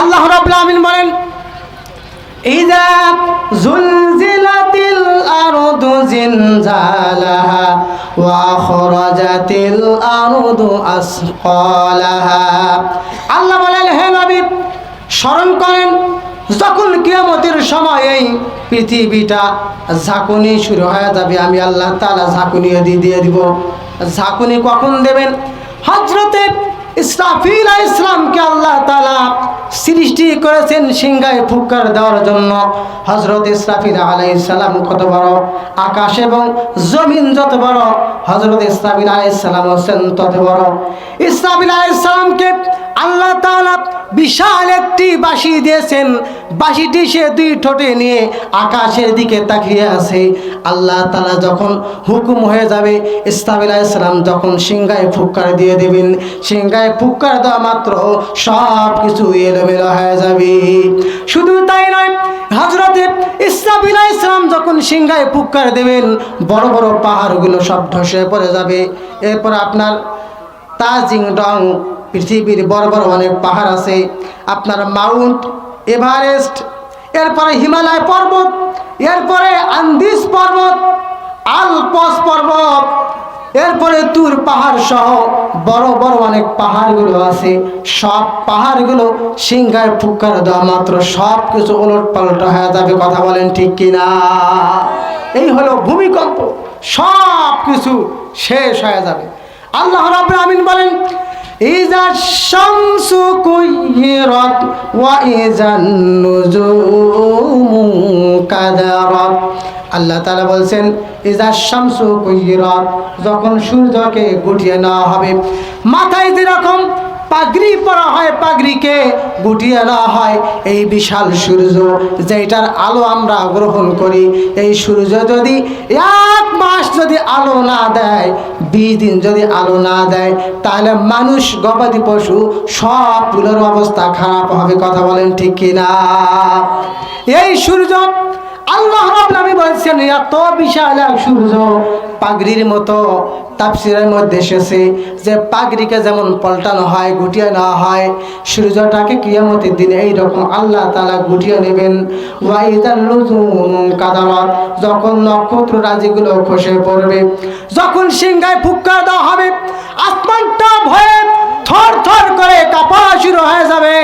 আল্লাহ আমিন বলেন জিনজালাহা ওয়া আল্লাহ বলেন, হে নবী, স্মরণ করেন, যখন কিয়ামতের সময় এই পৃথিবীটা ঝাঁকুনি শুরু হয়ে যাবে, আমি আল্লাহ তালা ঝাঁকুনি দিয়ে দিব। ঝাঁকুনি কখন দেবেন? হজরতে ইসরাফিল ইসলামকে আল্লাহ তালা সৃষ্টি করেছেন সিংহায় ফুকার দেওয়ার জন্য। হজরত ইসরাফিল আলাই ইসলাম কত বড় আকাশ এবং জমিন যত বড় হজরত ইসরাফিল আলাই ইসলাম হোসেন তত বড়। ইসরাফিল আলাই সালামকে আল্লাহ তাআলা বিশাল একটি বাঁশি দিয়েছেন। বাঁশিটি সে দুই ঠোঁটে নিয়ে আকাশের দিকে তাকিয়ে আছে। আল্লাহ তালা যখন হুকুম হয়ে যাবে ইসলামিল ইসলাম যখন সিংহায় ফুৎকার দিয়ে দেবেন, সিংহায় ফুৎকার দেওয়া মাত্র সব কিছু এলোমেলো হয়ে যাবে। শুধু তাই নয় হজরতে ইসলামিল ইসলাম যখন সিংহায় ফুৎকার দেবেন, বড় বড় পাহাড়গুলো সব ধসে পড়ে যাবে। এরপর আপনার তাজিং ডং পৃথিবীর বড় বড় অনেক পাহাড় আছে। আপনার মাউন্ট এভারেস্ট, এরপরে হিমালয় পর্বত, এরপরে আন্দিস পর্বত, আলপস পর্বত, এরপরে তুর পাহাড় সহ বড় বড় অনেক পাহাড়গুলো আছে। সব পাহাড়গুলো সিংহায় ফুৎকার দেওয়া মাত্র, সব কিছু ওলট পালট হয়ে যাবে, কথা বলেন ঠিক কিনা? এই হলো ভূমিকম্প, সব কিছু শেষ হয়ে যাবে। আল্লাহ রাব্বুল আমিন বলেন শামসু কুইরাত ওয়া ইজান নুজুমু কাদারাত। আল্লাহ তালা বলছেন, ইজা শামসু কুইরাত যখন সূর্যকে গুটিয়ে নেওয়া হবে, মাথায় যেরকম পাগড়ি পরা হয়, পাগড়িকে গুটিয়ে নেওয়া হয়। এই বিশাল সূর্য যেটার আলো আমরা গ্রহণ করি, এই সূর্য যদি এক মাস যদি আলো না দেয়, বিশ দিন যদি আলো না দেয়, তাহলে মানুষ, গবাদি পশু সবগুলোর অবস্থা খারাপ হবে, কথা বলেন ঠিক কিনা? এই সূর্য, আল্লাহ রাব্বুল আলামিন বলছেন, এত বিশাল এক সূর্য, পাগড়ির মতো তাফসিরের মধ্যে এসেছে যে পাগড়িকে যেমন পল্টানো হয়, গুটিয়ে নেওয়া হয়, সূর্যটাকে কিয়ামতের দিনে এইরকম আল্লাহ তাআলা গুটিয়ে নেবেন। কাদারাত, যখন নক্ষত্র রাজিগুলো খসে পড়বে, যখন সিংহায় ফুৎকার দেওয়া হবে, আসমানটা ভয়ে থর থর করে কাঁপা শুরু হয়ে যাবে।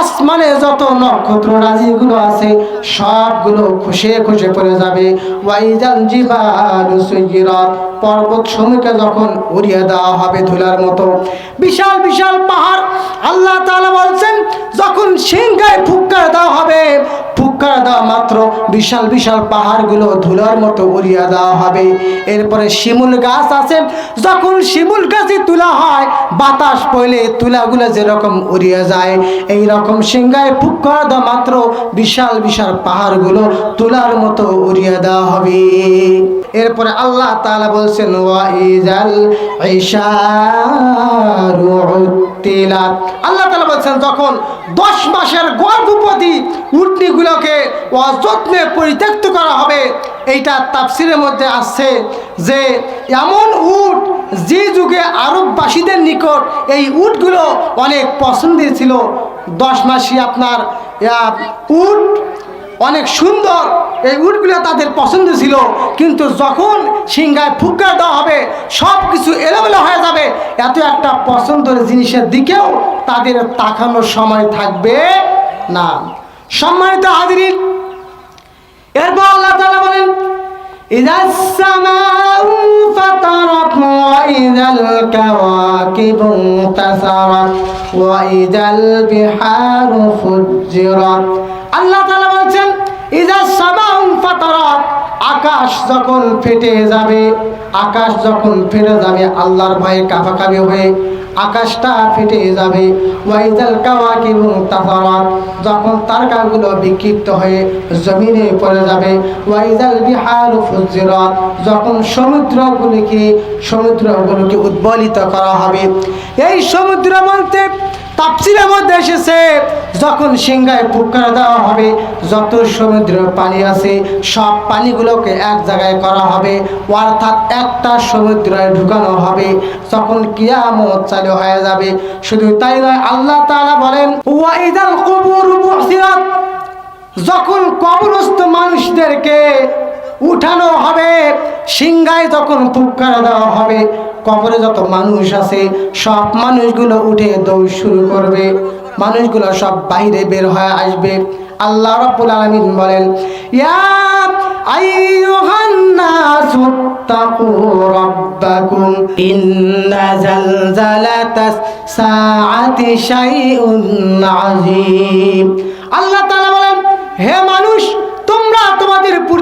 আসমানে যত নক্ষত্র রাজিগুলো আছে, সবগুলো খুশে খুশে পড়ে যাবে। ওয়াইজাল জিবালু পর্বত সমূহকে যখন উড়িয়ে দেওয়া হবে ধুলার মতো, বিশাল বিশাল পাহাড়, আল্লাহ তালা বলছেন, যখন সিংহায় ফুৎকার দেওয়া বিশাল বিশাল পাহাড়গুলো ধুলার মতো উড়িয়ে দেওয়া হবে। এরপরে শিমুল গাছ আছে। যখন শিমুল গাছে তোলা হয়, বাতাস পড়লে তুলাগুলো যেরকম উড়িয়ে যায় এই রকম সিংহায় ফুৎকার দেওয়া মাত্র বিশাল বিশাল পাহাড়গুলো তুলার মতো উড়িয়ে দেওয়া হবে। এরপরে আল্লাহ তাআলা বলছেন, ওয়াইজাল আল্লাহ তাআলা বলছেন, যখন দশ মাসের গর্ভবতী উটনিগুলোকে অযত্নে পরিত্যক্ত করা হবে। এইটা তাফসিরের মধ্যে আসছে যে, এমন উট যে যুগে আরববাসীদের নিকট এই উটগুলো অনেক পছন্দের ছিল। দশ মাসই আপনার উট অনেক সুন্দর এই উটগুলো তাদের পছন্দ ছিল। কিন্তু যখন সিংহায় ফুৎকার দেওয়া হবে সব কিছু এলোমেলো হয়ে যাবে। এত একটা পছন্দের জিনিসের দিকেও তাদের তাকানোর সময় থাকবে না। সম্মানিত হাজির এরপর আল্লাহ তাআলা বলেন ইদাস সামাউ ফাতারাত ওয়া ইদাল কাওয়াকিবু তাসারাত ওয়া ইদাল বিহারু ফুজ্জিরাত। আল্লাহ তাআলা বলেন ইদাস সামাউ আকাশ যখন ফেটে যাবে, আকাশ যখন ফেটে যাবে, আল্লাহর ভয়ে কাঁপাকাঁপি হয়ে আকাশটা ফেটে যাবে। ওয়াইজাল কাওয়াকিবু তাফারাত যখন তারকাগুলো বিক্ষিপ্ত হয়ে জমিনে পড়ে যাবে। ওয়াইজাল বিহারু ফুজিরাত, যখন সমুদ্রগুলিকে, সমুদ্রগুলোকে উদ্বলিত করা হবে। এই সমুদ্র বলতে তাপসিলের মধ্যে এসেছে, যখন সিংহায় পুকার দেওয়া হবে, যত সমুদ্রের পানি আছে, সব পানিগুলোকে এক জায়গায় করা হবে, অর্থাৎ একটা সমুদ্রে ঢুকানো হবে, যখন কিয়ামত চালু হয়ে যাবে। শুধু তাই নয়, আল্লাহ তাআলা বলেন ওয়াইদাল কুবুর যখন কবরস্থ মানুষদেরকে উঠানো হবে, সিংহায় যখন ফুৎকার দেওয়া হবে কবরে যত মানুষ আছে, সব মানুষগুলো উঠে দৌড় শুরু করবে। মানুষগুলো সব বাইরে বের হয়ে আসবে। আল্লাহ রাব্বুল আলামিন বলেন, ইয়া আইয়ুহান নাসু তাকু রাব্বাকুম, ইন্না জালজালাতাস সাআতি শাইউন আযীম। আল্লাহ তাআলা বলেন, হে তোমাদের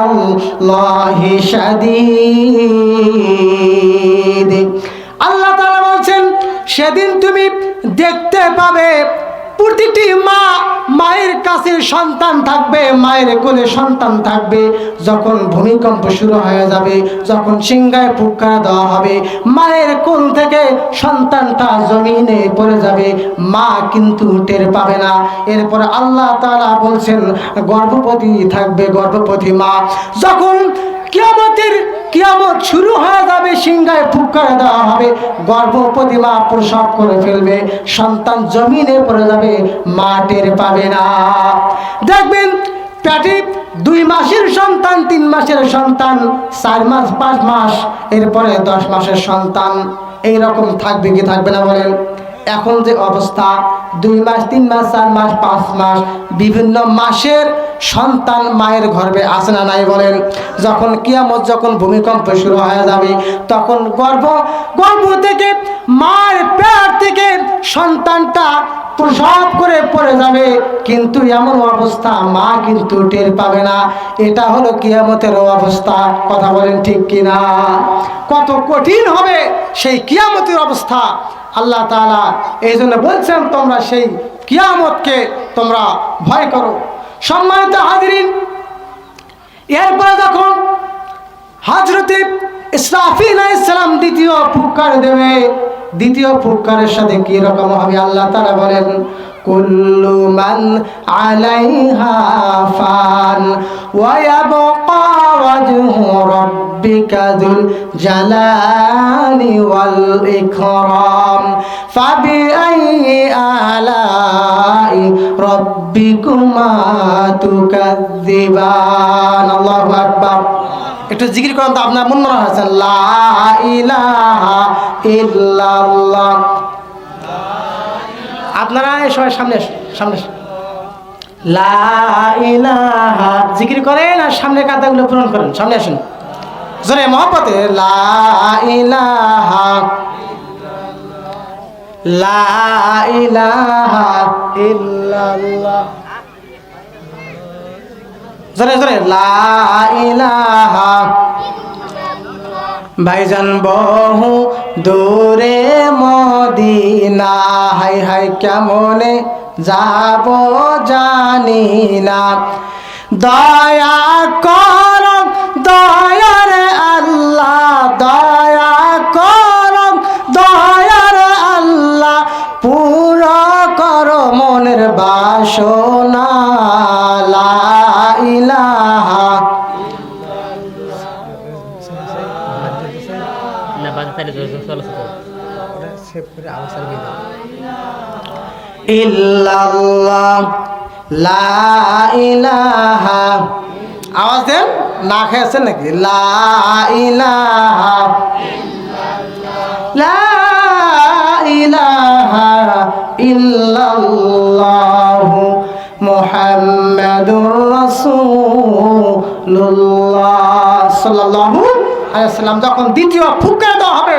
আল্লাহি শাদীদ। আল্লাহ তাআলা বলছেন সেদিন তুমি দেখতে পাবে প্রতিটি মা মায়ের কাছে সন্তান থাকবে, মায়ের কোলে সন্তান থাকবে। যখন ভূমিকম্প শুরু হয়ে যাবে, যখন সিংহায় ফুৎকার দেওয়া হবে, মায়ের কোল থেকে সন্তানটা জমিনে পড়ে যাবে। মা কিন্তু টের পাবে না। এরপরে আল্লাহ তাআলা বলছেন, গর্ভবতী থাকবে গর্ভবতী মা। যখন কিয়ামতের কিয়ামত শুরু হয়ে যাবে, সিংহায় ফুৎকার দেওয়া হবে গর্ভবতী মা প্রসব করে ফেলবে, সন্তান জমিনে পড়ে যাবে, মা টের পাবে না। দেখবেন পেটে দুই মাসের সন্তান, তিন মাসের সন্তান, চার মাস, পাঁচ মাস, এরপরে দশ মাসের সন্তান এই রকম থাকবে কি থাকবে না বলেন? এখন যে অবস্থা, দুই মাস, তিন মাস, চার মাস, পাঁচ মাস, বিভিন্ন মাসের সন্তান মায়ের গর্ভে আসে না নাই বলেন? যখন কিয়ামত যখন ভূমিকম্প শুরু হয়ে যাবে, তখন গর্ভ গর্ভ থেকে মায়ের পেট থেকে সন্তানটা প্রসব করে পড়ে যাবে। কিন্তু এমন অবস্থা মা কিন্তু টের পাবে না। এটা হলো কিয়ামতের অবস্থা। কথা বলেন ঠিক কিনা? কত কঠিন হবে সেই কিয়ামতের অবস্থা। আল্লাহ তালা এই জন্য বলছেন, তোমরা সেই কিয়ামতকে তোমরা ভয় করো। সম্মানিত হাজিরিন, এরপরে যখন হাজরতে ইসরাফিল ইসলাম দ্বিতীয় ফুৎকার দেবে, দ্বিতীয় ফুৎকারের সাথে কি রকম হবে আল্লাহ তালা বলেন কুল্লু মান আলাইহা ফান ওয়াজহু রাব্বিকা যুল জালালি ওয়াল ইকরাম ফাবিআইয়ি আলাই রাব্বিকুমা তুকাযযিবান আল্লাহু আকবার একটু জিকির করেন তো আপনার মন হয়েছে লা ইলাহা ইল্লাল্লাহ। আপনারা সবাই সামনে সামনে জিকির করেন আর সামনে কাতাগুলো পূরণ করেন, সামনে আসুন। জোরে মহব্বতে, লা ইলাহা লা ইলাহা ইল্লাল্লাহ। জোরে জোরে, লা ইলাহা ভাইজান বহু দূরে মদিনা, হাই হাই কেমনে যাব জানি না। দয়া কর, দয়ার আল্লাহ, দয়া কর, দয়ার আল্লাহ, পুরো কর মনের বাসনা লা ইলাহা না বাজে তাহলে চলো ইল্লাল্লাহ লা ইলাহা। আওয়াজ দেন না খেয়েছেন নাকি? লা ইলাহা। লা ইলাহা ইল্লাল্লাহু মুহাম্মাদুর রাসূলুল্লাহ। সাল্লাল্লাহু আলাইহি ওয়াসাল্লাম যখন দ্বিতীয় ফুকে দেওয়া হবে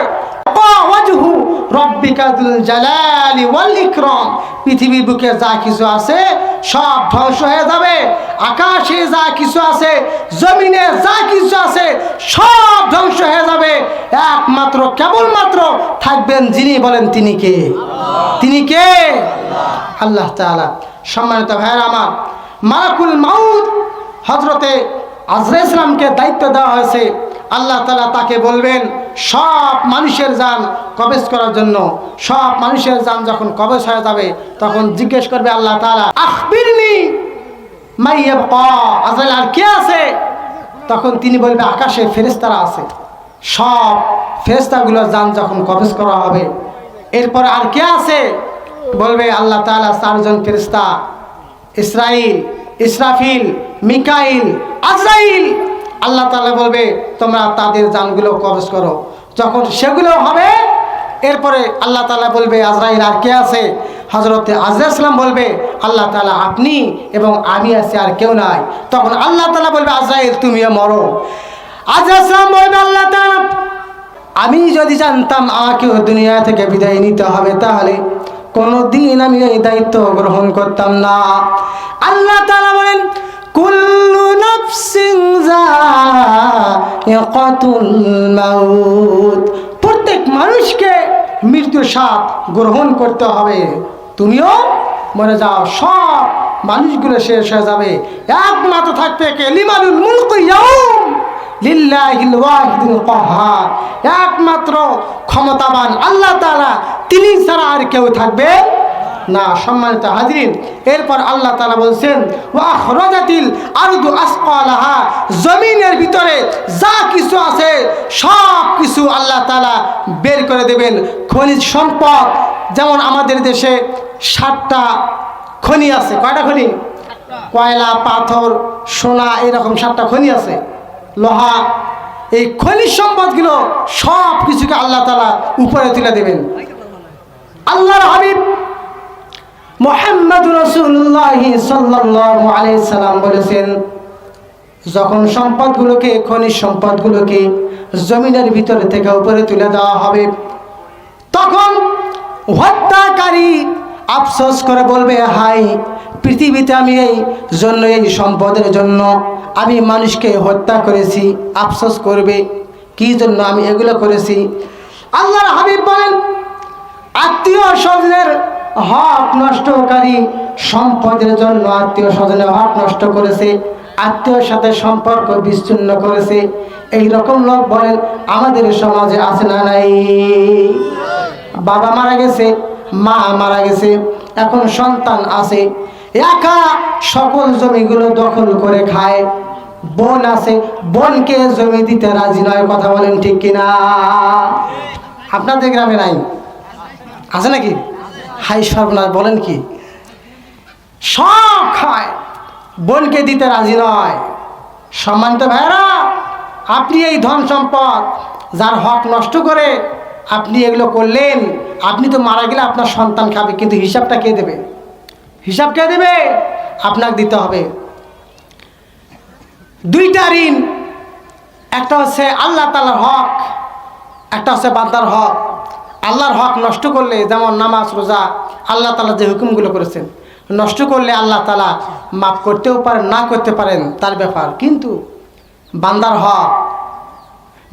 পৃথিবীর বুকে যা কিছু আছে সব ধ্বংস হয়ে যাবে, আকাশে যা কিছু আছে যা কিছু আছে সব ধ্বংস হয়ে যাবে। একমাত্র, কেবলমাত্র থাকবেন যিনি বলেন তিনি কে? তিনি কে? আল্লাহ সম্মানিত ভাইয়ের আমার, মালাকুল মাউত হজরতে আজরা ইসলামকে দায়িত্ব দেওয়া হয়েছে। আল্লাহ তালা তাকে বলবেন, সব মানুষের যান কবেজ করার জন্য, সব মানুষের যান যখন কবেজ হয়ে যাবে, তখন জিজ্ঞেস করবে আল্লাহ তালা আখবিরনি আজরাইল, আর কে আছে? তখন তিনি বলবে, আকাশে ফেরেস্তারা আছে। সব ফেরেস্তাগুলোর যান যখন কবেজ করা হবে, এরপর আর কে আছে? বলবে আল্লাহ তাআলা, চারজন ফেরেস্তা ইসরাইল, ইসরাফিল, মিকাইল, আজরাইল। আল্লাহ তাআলা বলবে, তোমরা তাদের জানগুলো কবজ করো। যখন সেগুলো হবে, এরপরে আল্লাহ তালা বলবে, আজরাইল আর কে আছে? হজরতে আজরা ইসলাম বলবে, আল্লাহ তালা আপনি এবং আমি আছি আর কেউ নাই। তখন আল্লাহ তালা বলবে, আজরাইল, তুমিও মরো। আজরা ইসলাম বলবে, আল্লাহ তাআলা, আমি যদি জানতাম আমাকেও দুনিয়া থেকে বিদায় নিতে হবে, তাহলে কোনো দিন আমি এই দায়িত্ব গ্রহণ করতাম না। আল্লাহ তালা বলেন কুল্লু নাফসিন যায়িকাতুল মাউত। প্রত্যেক মানুষকে মৃত্যুর স্বাদ গ্রহণ করতে হবে। তুমিও মরে যাও, সব মানুষগুলো শেষ হয়ে যাবে। একমাত্র থাকবে কে? লিমানুল মুলক একমাত্র ক্ষমতাবান আল্লাহ তিনি ছাড়া আর কেউ থাকবে না, সম্মানিত হাজরিন, এরপর আল্লাহ তালা বলছেন জমিনের ভিতরে যা কিছু আছে, সব কিছু আল্লাহ তালা বের করে দেবেন। খনিজ সম্পদ, যেমন আমাদের দেশে ষাটটা খনি আছে। কয়টা খনি? কয়লা, পাথর, সোনা, এরকম সাতটা খনি আছে। লোহা, এই খনিজ সম্পদগুলো সব কিছুকে আল্লাহ তালা উপরে তুলে দেবেন। আল্লাহর হাবিব মোহাম্মদ রসুল্লাহ সাল্লাম বলেছেন, যখন সম্পদগুলোকে, খনিজ সম্পদগুলোকে জমিনের ভিতরে থেকে উপরে তুলে দেওয়া হবে, তখন হত্যাকারী আফসোস করে বলবে, হাই, পৃথিবীতে আমি এই জন্য, এই সম্পদের জন্য আমি মানুষকে হত্যা করেছি, আফসোস করবে, কি জন্য আমি এগুলো করেছি? আল্লাহর হাবিব বলেন, আত্মীয় স্বজনের হক নষ্টকারী সম্পদের জন্য আত্মীয় স্বজনের হক নষ্ট করেছে, আত্মীয়র সাথে সম্পর্ক বিচ্ছিন্ন করেছে। এই রকম লোক বলেন, আমাদের সমাজে আছে না নাই? বাবা মারা গেছে, মা মারা গেছে, এখন সন্তান আছে। একা সকল জমিগুলো দখল করে খায়। বোন আছে, বোনকে জমি দিতে রাজি নয়, কথা বলেন ঠিক কিনা? আপনাদের গ্রামে নাই? আছে নাকি? হাই সর্বনাশ বলেন কি? সব খায়, বোনকে দিতে রাজি নয়। সম্মানিত ভাইরা আপনি এই ধন সম্পদ যার হক নষ্ট করে আপনি এগুলো করলেন, আপনি তো মারা গেলে আপনার সন্তান খাবে, কিন্তু হিসাবটা কে দেবে? হিসাব কে দেবে? আপনাকে দিতে হবে। দুইটা ঋণ, একটা হচ্ছে আল্লাহ তালার হক, একটা হচ্ছে বান্দার হক। আল্লাহর হক নষ্ট করলে, যেমন নামাজ, রোজা, আল্লাহ তালা যে হুকুমগুলো করেছেন, নষ্ট করলে আল্লাহ তালা মাফ করতেও পারেন, না করতে পারেন, তার ব্যাপার। কিন্তু বান্দার হক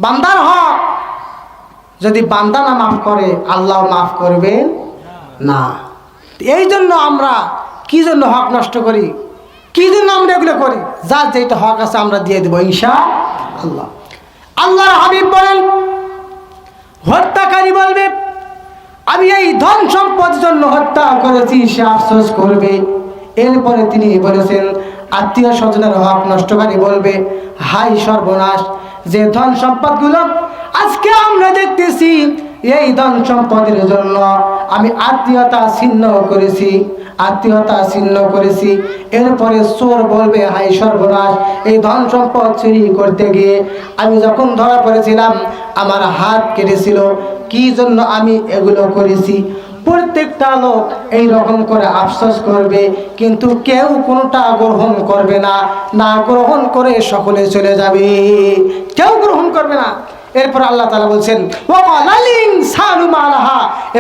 বান্দার হক, যদি বান্দা না মাফ করে, আল্লাহ মাফ করবেন না। এই জন্য আমরা কি জন্য হক নষ্ট করি? কি জন্য আমরা এগুলো করি? যার যেটা হক আছে আমরা দিয়ে দেবো ইনশা আল্লাহ আল্লাহ হাবিব বলেন হত্যাকারী বলবে, আমি এই ধন সম্পদ জন্য হত্যা করেছি, সে আফসোস করবে। এরপরে তিনি বলেছেন, আত্মীয় স্বজনের হক নষ্টকারী বলবে, হাই সর্বনাশ, যে ধন সম্পদগুলো আজকে আমরা দেখতেছি এই ধন সম্পদের জন্য আমি আত্মীয়তা ছিন্ন করেছি, আত্মীয়তা ছিন্ন করেছি। এরপরে চোর বলবে হাই সর্বনাশ, এই ধন সম্পদ চুরি করতে গিয়ে আমি যখন ধরা পড়েছিলাম, আমার হাত কেটেছিল। কি জন্য আমি এগুলো করেছি? প্রত্যেকটা লোক এই রকম করে আফসোস করবে, কিন্তু কেউ কোনোটা গ্রহণ করবে না। না গ্রহণ করে সকলে চলে যাবে। কেউ গ্রহণ করবে না। এরপর আল্লাহ তালা বলছেন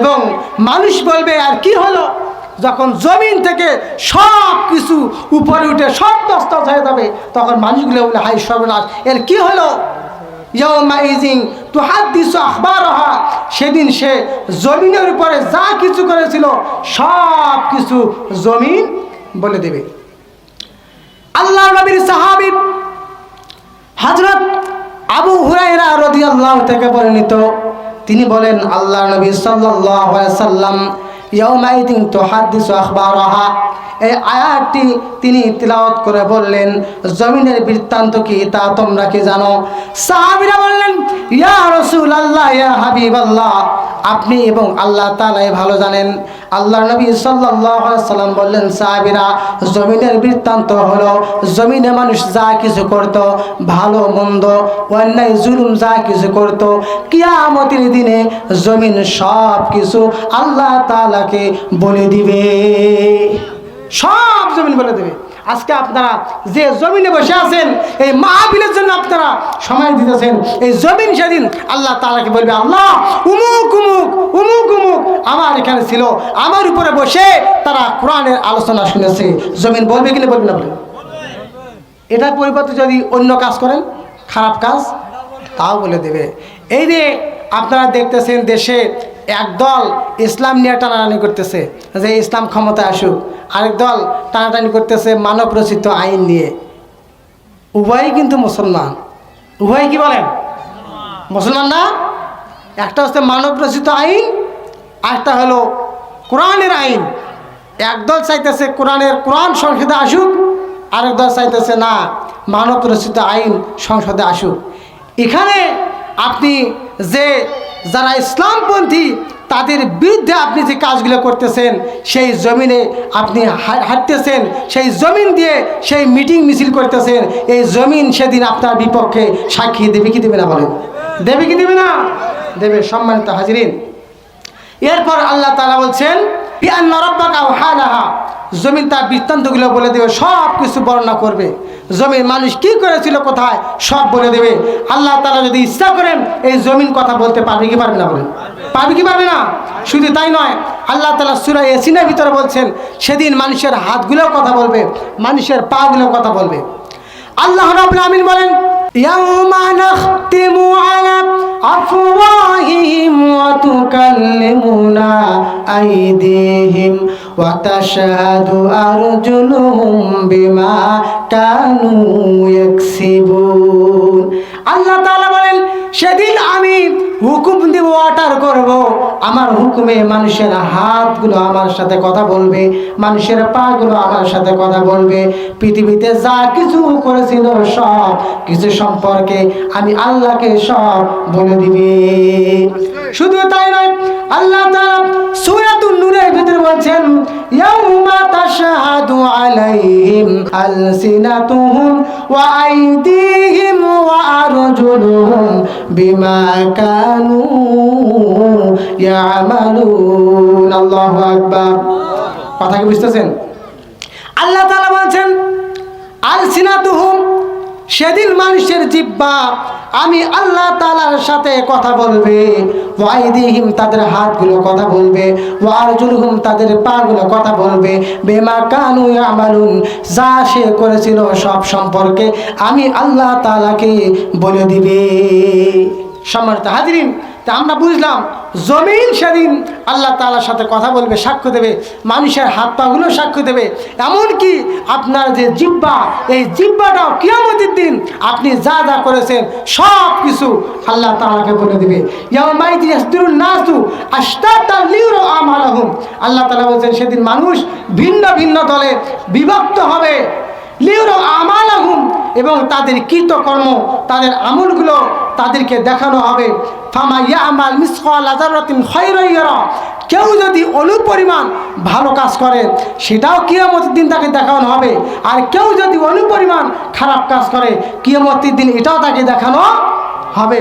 এবং মানুষ বলবে, আর কি হলো? যখন জমিন থেকে সব কিছু উপরে উঠে সব দস্তাজ হয়ে যাবে, তখন মানুষগুলো বলে হাই সর্বনাশ, এর কি হলো? সেদিন সে জমিনের উপরে যা কিছু করেছিল সব কিছু জমিন বলে দেবে। আল্লাহ নবীর সাহাবি হজরত আবু হুরাইরা রদিয়াল্লাহ থেকে বর্ণিত। তিনি বলেন আল্লাহ নবী আলাইহি সাল্লাম ইয়াউমাইদিন তুহাদ্দিসু আখবারাহা। এই আয়াতটি তিনি তিলাওয়াত করে বললেন, জমিনের বৃত্তান্ত কি তা তোমরা কি জানো? সাহাবীরা বললেন, ইয়া রাসূলুল্লাহ, ইয়া হাবিবাল্লাহ, আপনি এবং আল্লাহ তাআলাই ভালো জানেন। আল্লাহ নবী সাল্লাম বললেন, সাহাবীরা, জমিনের বৃত্তান্ত হলো জমিনে মানুষ যা কিছু করত, ভালো, মন্দ, অন্যায়, জুলুম যা কিছু করত, কিয়ামতের দিনে জমিন সব কিছু আল্লাহ তাআলাকে বলে দিবে। সব জমিন বলে দেবে। আজকে আপনারা যে জমিনে বসে আছেন, এই মাহবিলের জন্য আপনারা সময় দিতেছেন। এই জমিন সেদিন আল্লাহ তালাকে বলবে, আল্লাহ, উমুক উমুক উমুক উমুক। আমার এখানে ছিল, আমার উপরে বসে তারা কোরআনের আলোচনা শুনেছে। জমিন বলবে কিনা বলবে না বলবে? এটার পরিবর্তে যদি অন্য কাজ করেন, খারাপ কাজ, তাও বলে দেবে। এই যে আপনারা দেখতেছেন দেশে একদল ইসলাম নিয়ে টানাটানি করতেছে, যে ইসলাম ক্ষমতায় আসুক। আরেক দল টানাটানি করতেছে মানব রচিত আইন নিয়ে। উভয়ই কিন্তু মুসলমান। উভয় কি বলেন? মুসলমান না? একটা হচ্ছে মানব রচিত আইন, আরেকটা হলো কোরআনের আইন। একদল চাইতেছে কোরআনের কোরআন সংসদে আসুক, আরেক দল চাইতেছে না মানব রচিত আইন সংসদে আসুক। এখানে আপনি যে যারা ইসলামপন্থী, তাদের বিরুদ্ধে আপনি যে কাজগুলো করতেছেন, সেই জমিনে আপনি হাঁটতেছেন, সেই জমিন দিয়ে সেই মিটিং মিছিল করতেছেন, এই জমিন সেদিন আপনার বিপক্ষে সাক্ষী দেবে কি দেবে না বলেন? দেবে কি দেবে না? দেবে সম্মানিত হাজিরিন। এরপর আল্লাহ তালা বলছেন জমিন তার বৃত্তান্তগুলো বলে দেবে সব কিছু বর্ণনা করবে। জমির মানুষ কি করেছিল কোথায়, সব বলে দেবে। আল্লাহ তালা যদি ইচ্ছা করেন, এই জমিন কথা বলতে পারবে কি পারবে না বলেন? পারবে কি পারবে না? শুধু তাই নয়, আল্লাহ তালা সুরা এসিনের ভিতরে বলছেন, সেদিন মানুষের হাতগুলোও কথা বলবে, মানুষের পাগুলো কথা বলবে। আল্লাহ রাব্বুল আমিন বলেন আল্লাহ বলেন সেদিন আমি হুকুম অর্ডার করব। আমার হুকুমে মানুষের হাতগুলো আমার সাথে কথা বলবে, মানুষের পাগুলো আমার সাথে কথা বলবে। পৃথিবীতে যা কিছু করেছিল সব কিছু সম্পর্কে আমি আল্লাহকে সব বলে দিবে। শুধু তাই নয়, আল্লাহ তাআলা সূরাতুন নূরের ভিতরে বলছেন বিমা কানু ইয়ামালুন, আল্লাহু আকবার। কথা কি বুঝতেছেন? আল্লাহ তাআলা বলছেন, আলসিনাতুহুম, সেদিন মানুষের জিব্বা আমি আল্লাহ তালার সাথে কথা বলবে ওয়াইদিহিম তাদের হাতগুলো কথা বলবে ওয়ারজুলহুম তাদের পাগুলো কথা বলবে, বেমা কানু আমালুন যা সে করেছিল সব সম্পর্কে আমি আল্লাহ তালাকে বলে দিবে। সম্মানিত হাজিরিন তা আমরা বুঝলাম, জমিন সেদিন আল্লাহ তালার সাথে কথা বলবে, সাক্ষ্য দেবে, মানুষের হাত পাগুলো সাক্ষ্য দেবে। এমনকি আপনার যে জিব্বা এই জিব্বাটাও কিয়ামতের দিন আপনি যা যা করেছেন, সব কিছু আল্লাহ তালাকে বলে দেবে। আল্লাহ তালা বলছেন, সেদিন মানুষ ভিন্ন ভিন্ন দলে বিভক্ত হবে। লিউরু আমালাহুম, এবং তাদের কৃতকর্ম, তাদের আমলগুলো তাদেরকে দেখানো হবে। ফামা ইয়ামাল মিসকাল আযারাতিন খায়রান ইয়ারা, কেউ যদি অনুপরিমাণ ভালো কাজ করে, সেটাও কিয়ামতের দিন তাকে দেখানো হবে। আর কেউ যদি অনুপরিমাণ খারাপ কাজ করে, কিয়ামতের দিন এটাও তাকে দেখানো হবে।